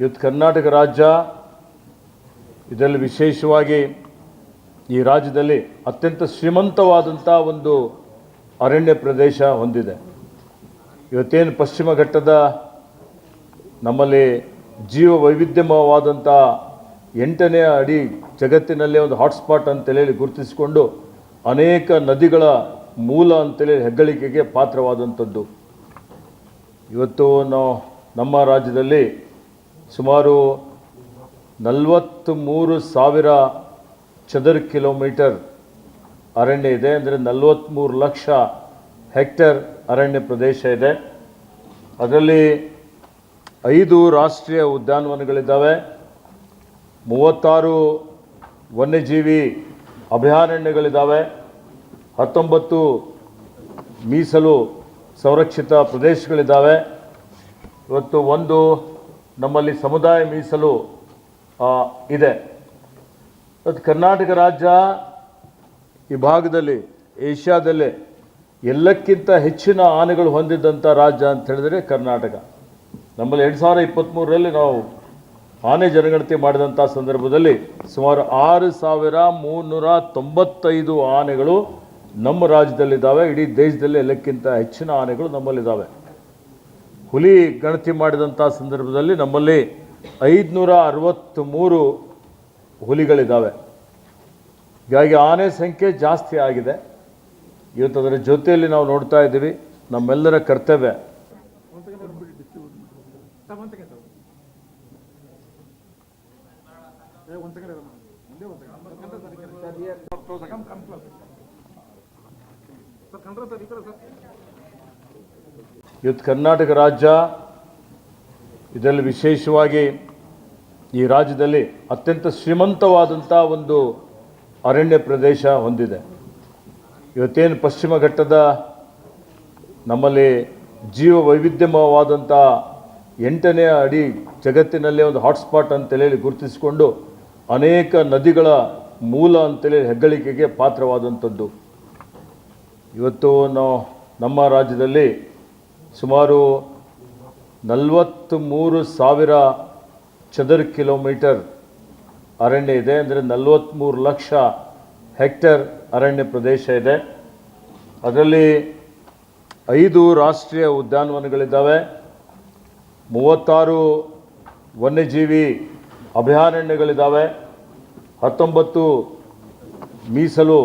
ಇವತ್ತು ಕರ್ನಾಟಕ ರಾಜ್ಯ, ಇದರಲ್ಲಿ ವಿಶೇಷವಾಗಿ ಈ ರಾಜ್ಯದಲ್ಲಿ ಅತ್ಯಂತ ಶ್ರೀಮಂತವಾದಂಥ ಒಂದು ಅರಣ್ಯ ಪ್ರದೇಶ ಹೊಂದಿದೆ. ಇವತ್ತೇನು ಪಶ್ಚಿಮ ಘಟ್ಟದ ನಮ್ಮಲ್ಲಿ ಜೀವ ವೈವಿಧ್ಯಮಯವಾದಂಥ ಎಂಟನೇ ಅಡಿ ಜಗತ್ತಿನಲ್ಲೇ ಒಂದು ಹಾಟ್ಸ್ಪಾಟ್ ಅಂತೇಳಿ ಗುರುತಿಸಿಕೊಂಡು ಅನೇಕ ನದಿಗಳ ಮೂಲ ಅಂತೇಳಿ ಹೆಗ್ಗಳಿಕೆಗೆ ಪಾತ್ರವಾದಂಥದ್ದು. ಇವತ್ತು ನಾವು ನಮ್ಮ ರಾಜ್ಯದಲ್ಲಿ ಸುಮಾರು ನಲವತ್ತು ಮೂರು ಸಾವಿರ ಚದರ ಕಿಲೋಮೀಟರ್ ಅರಣ್ಯ ಇದೆ, ಅಂದರೆ ನಲವತ್ತ್ಮೂರು ಲಕ್ಷ ಹೆಕ್ಟರ್ ಅರಣ್ಯ ಪ್ರದೇಶ ಇದೆ. ಅದರಲ್ಲಿ ಐದು ರಾಷ್ಟ್ರೀಯ ಉದ್ಯಾನವನಗಳಿದ್ದಾವೆ. ಮೂವತ್ತಾರು ವನ್ಯಜೀವಿ ಅಭಯಾರಣ್ಯಗಳಿದ್ದಾವೆ. ಹತ್ತೊಂಬತ್ತು ಮೀಸಲು ಸಂರಕ್ಷಿತ ಪ್ರದೇಶಗಳಿದ್ದಾವೆ. ಇವತ್ತು ಒಂದು ನಮ್ಮಲ್ಲಿ ಸಮುದಾಯ ಮೀಸಲು ಇದೆ. ಮತ್ತು ಕರ್ನಾಟಕ ರಾಜ್ಯ ಈ ಭಾಗದಲ್ಲಿ, ಏಷ್ಯಾದಲ್ಲೇ ಎಲ್ಲಕ್ಕಿಂತ ಹೆಚ್ಚಿನ ಆನೆಗಳು ಹೊಂದಿದ್ದಂಥ ರಾಜ್ಯ ಅಂತ ಹೇಳಿದರೆ ಕರ್ನಾಟಕ. ನಮ್ಮಲ್ಲಿ ಎರಡು ಸಾವಿರ ಇಪ್ಪತ್ತ್ಮೂರರಲ್ಲಿ ನಾವು ಆನೆ ಜನಗಣತಿ ಮಾಡಿದಂಥ ಸಂದರ್ಭದಲ್ಲಿ ಸುಮಾರು ಆರು ಸಾವಿರ ಮೂನ್ನೂರ ತೊಂಬತ್ತೈದು ಆನೆಗಳು ನಮ್ಮ ರಾಜ್ಯದಲ್ಲಿದ್ದಾವೆ. ಇಡೀ ದೇಶದಲ್ಲಿ ಎಲ್ಲಕ್ಕಿಂತ ಹೆಚ್ಚಿನ ಆನೆಗಳು ನಮ್ಮಲ್ಲಿದ್ದಾವೆ. ಹುಲಿ ಗಣತಿ ಮಾಡಿದಂಥ ಸಂದರ್ಭದಲ್ಲಿ ನಮ್ಮಲ್ಲಿ ಐದುನೂರ ಅರವತ್ತ್ಮೂರು ಹುಲಿಗಳಿದ್ದಾವೆ ಹೀಗಾಗಿ ಆನೆ ಸಂಖ್ಯೆ ಜಾಸ್ತಿ ಆಗಿದೆ. ಇವತ್ತು ಅದರ ಜೊತೆಯಲ್ಲಿ ನಾವು ನೋಡ್ತಾ ಇದ್ದೀವಿ, ನಮ್ಮೆಲ್ಲರ ಕರ್ತವ್ಯ. ಇವತ್ತು ಕರ್ನಾಟಕ ರಾಜ್ಯ ಇದರಲ್ಲಿ ವಿಶೇಷವಾಗಿ ಈ ರಾಜ್ಯದಲ್ಲಿ ಅತ್ಯಂತ ಶ್ರೀಮಂತವಾದಂಥ ಒಂದು ಅರಣ್ಯ ಪ್ರದೇಶ ಹೊಂದಿದೆ. ಇವತ್ತೇನು ಪಶ್ಚಿಮ ಘಟ್ಟದ ನಮ್ಮಲ್ಲಿ ಜೀವ ವೈವಿಧ್ಯಮಯವಾದಂಥ ಎಂಟನೇ ಅಡಿ ಜಗತ್ತಿನಲ್ಲೇ ಒಂದು ಹಾಟ್ಸ್ಪಾಟ್ ಅಂತೇಳಿ ಗುರುತಿಸಿಕೊಂಡು ಅನೇಕ ನದಿಗಳ ಮೂಲ ಅಂತೇಳಿ ಹೆಗ್ಗಳಿಕೆಗೆ ಪಾತ್ರವಾದಂಥದ್ದು ಇವತ್ತು ನಾವು ನಮ್ಮ ರಾಜ್ಯದಲ್ಲಿ ಸುಮಾರು ನಲವತ್ತು ಮೂರು ಸಾವಿರ ಚದರ ಕಿಲೋಮೀಟರ್ ಅರಣ್ಯ ಇದೆ, ಅಂದರೆ ನಲವತ್ತ್ಮೂರು ಲಕ್ಷ ಹೆಕ್ಟರ್ ಅರಣ್ಯ ಪ್ರದೇಶ ಇದೆ. ಅದರಲ್ಲಿ ಐದು ರಾಷ್ಟ್ರೀಯ ಉದ್ಯಾನವನಗಳಿದ್ದಾವೆ. ಮೂವತ್ತಾರು ವನ್ಯಜೀವಿ ಅಭಯಾರಣ್ಯಗಳಿದ್ದಾವೆ. ಹತ್ತೊಂಬತ್ತು ಮೀಸಲು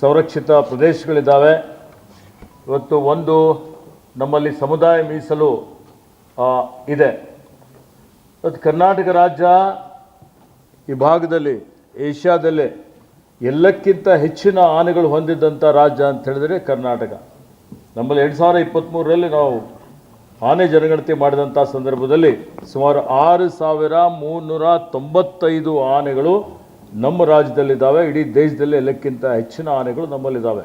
ಸಂರಕ್ಷಿತ ಪ್ರದೇಶಗಳಿದ್ದಾವೆ. ಇವತ್ತು ಒಂದು ನಮ್ಮಲ್ಲಿ ಸಮುದಾಯ ಮೀಸಲು ಇದೆ. ಮತ್ತು ಕರ್ನಾಟಕ ರಾಜ್ಯ ಈ ಭಾಗದಲ್ಲಿ, ಏಷ್ಯಾದಲ್ಲಿ ಎಲ್ಲಕ್ಕಿಂತ ಹೆಚ್ಚಿನ ಆನೆಗಳು ಹೊಂದಿದ್ದಂಥ ರಾಜ್ಯ ಅಂತ ಹೇಳಿದರೆ ಕರ್ನಾಟಕ. ನಮ್ಮಲ್ಲಿ ಎರಡು ಸಾವಿರ ಇಪ್ಪತ್ತ್ಮೂರರಲ್ಲಿ ನಾವು ಆನೆ ಜನಗಣತಿ ಮಾಡಿದಂಥ ಸಂದರ್ಭದಲ್ಲಿ ಸುಮಾರು ಆರು ಸಾವಿರ ಮೂನ್ನೂರ ತೊಂಬತ್ತೈದು ಆನೆಗಳು ನಮ್ಮ ರಾಜ್ಯದಲ್ಲಿದ್ದಾವೆ. ಇಡೀ ದೇಶದಲ್ಲಿ ಎಲ್ಲಕ್ಕಿಂತ ಹೆಚ್ಚಿನ ಆನೆಗಳು ನಮ್ಮಲ್ಲಿದ್ದಾವೆ.